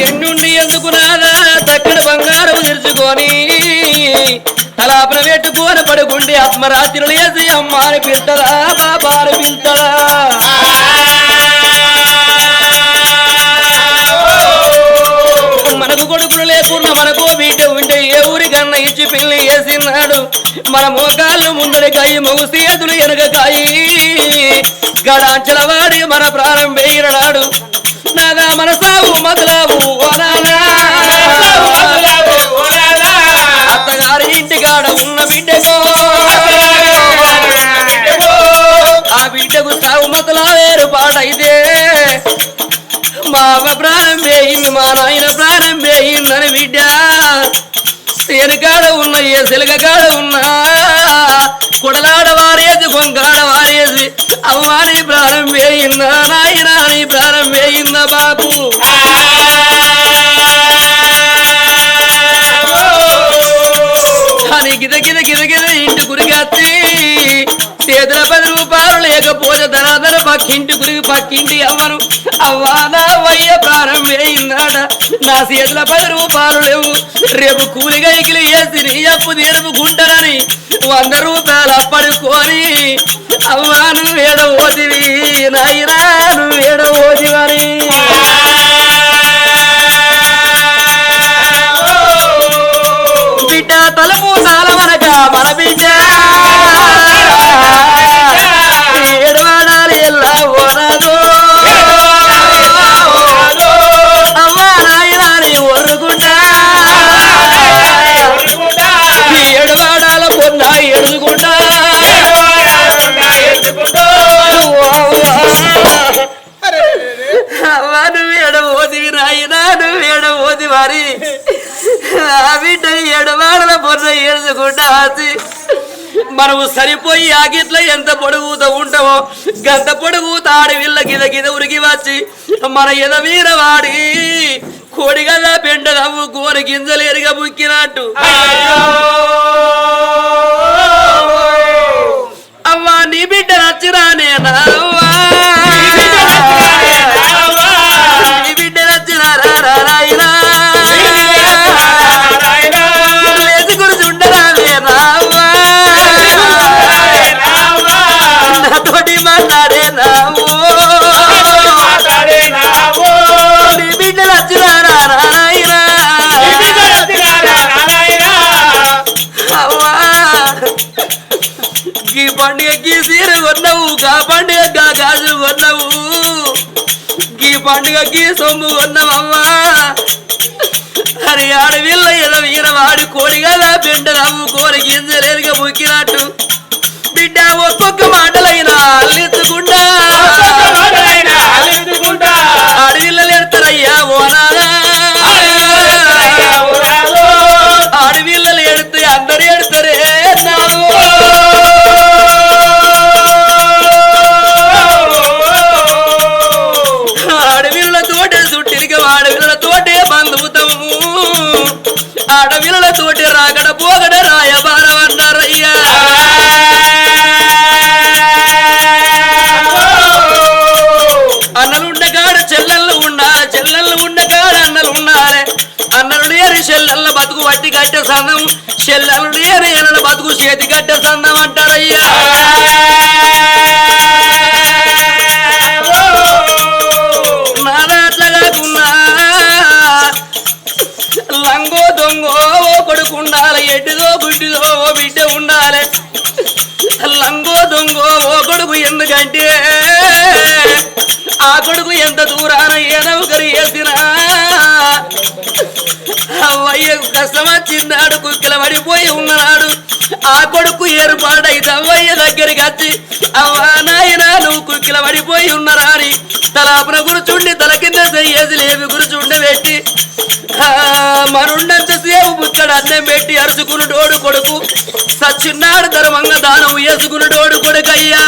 ఎన్నుండి ఎందుకు నాదా చక్కడ బంగారం తెరుచుకొని తలాపన పెట్టుకొని పడుకుంటే ఆత్మరాత్రులు వేసి అమ్మాని పిలుతదా బాబాని పిలుతదా మనకు కొడుకులు లేకుండా మనకు వీటి ఉంటే ఏ ఊరికన్నా ఇచ్చి పెళ్ళి వేసినాడు? మన మోకాళ్ళు ముందడి కాయి మగ సేతులు వెనక కాయి. గడాంచల వాడి మన ప్రారంభ నాదా మన సాగు మొదల బిడ్డకో ఆ బిడ్డకు సాగు మొదల వేరు పాటైతే మా అమ్మ ప్రాణం వేయింది మా నాయన ప్రాణం వేయిందని బిడ్డ. తేనెకాడ ఉన్న ఏ సిలక కాడ ఉన్నా కుడలాడ వారేసి కొంకాడ వారేసి అవ్వాని ప్రాణం వేయిందా నాయన నీ వేయిందా బాబు. అని గిద గిద గిద గిద ఇంటి గురిగత్తి చేతుల పది రూపాయలు లేకపోతే ధనాధన పక్కింటి గురికి పక్కింటి అవ్వను అవ్వానా వయ్య ప్రాణం వేయిందాడ నా చేతుల పది రూపాయలు లేవు. రేపు కూలిగా ఇకిలి వేసి నీ అప్పు తీరుపుకుంటానని వంద రూపాయలు అప్పడుకొని అవ్వాను ఏడవోదివి నాయన. నువ్వు ఏడవోది మరి ఆ బిడ్డ ఏడవాడల పొన్న ఏడుచుకుంటా ఆసి మనము సరిపోయి ఆగిట్ల ఎంత పొడుగుతో ఉంటామో గంత పొడుగుత ఆడవిల్ల గిద గిద ఉరికి వచ్చి మన ఎద వీర వాడి. కోడి పెండ నవ్వు గోరు గింజలు ఎరిగా ముక్కినట్టు. పండుగకి సీర కొన్నావు గా పండుగ గాజు కొన్నావు. ఈ పండుగకి సొమ్ము కొన్నావమ్మా అరే ఆడవిల్ల ఎద వీర వాడి కోడి కదా బిడ్డ నవ్వు కోరి గింజలేరుగా ముక్కినట్టు. బిడ్డ ఒక్కొక్క మాటలైనా అల్లించుకుంటా. ఆడవిల్లలు ఎడతారయ్యా ఓనారా ఆడవిల్ల రాగడ పోగడ రాయబారం అన్నారయ్యా అన్నలుండ చెల్లెళ్ళు ఉండాలి చెల్లెళ్ళు ఉండగాడ అన్నలు ఉండాలి. అన్నలు లేని చెల్లెళ్ళ బతుకు వట్టి కట్టే సన్నం చెల్లెలు లేని అన్నల బతుకు చేతి కట్టే సన్నం అంటారయ్యా. దొంగో ఓ కొడుకు ఉండాలి ఎడ్డిదో గుడ్డిదో ఓ బిడ్డ ఉండాలి. లంగో దొంగో ఓ కొడుకు ఎందుకంటే ఆ కొడుకు ఎంత దూరాన ఏదో నౌకరు వేసినా అవ్వయ్య కష్టం వచ్చిందాడు కుక్కల పడిపోయి ఉన్నాడు. ఆ కొడుకు ఏర్పాటైతే అవ్వయ్య దగ్గరికి వచ్చి అవ్వా నాయన నువ్వు కుక్కిల పడిపోయి ఉన్నారా అని తలాపున గురుచుండి తల కింద చెయ్యేసి లేవి గురుచుండి పెట్టి ఆ, మనుండంత సేపు అన్నం పెట్టి అరుచుకుని డోడు కొడుకు. సచ్చిన్నాడు ధర్మంగా దానం వేసుకుని డోడు కొడుకయ్యా.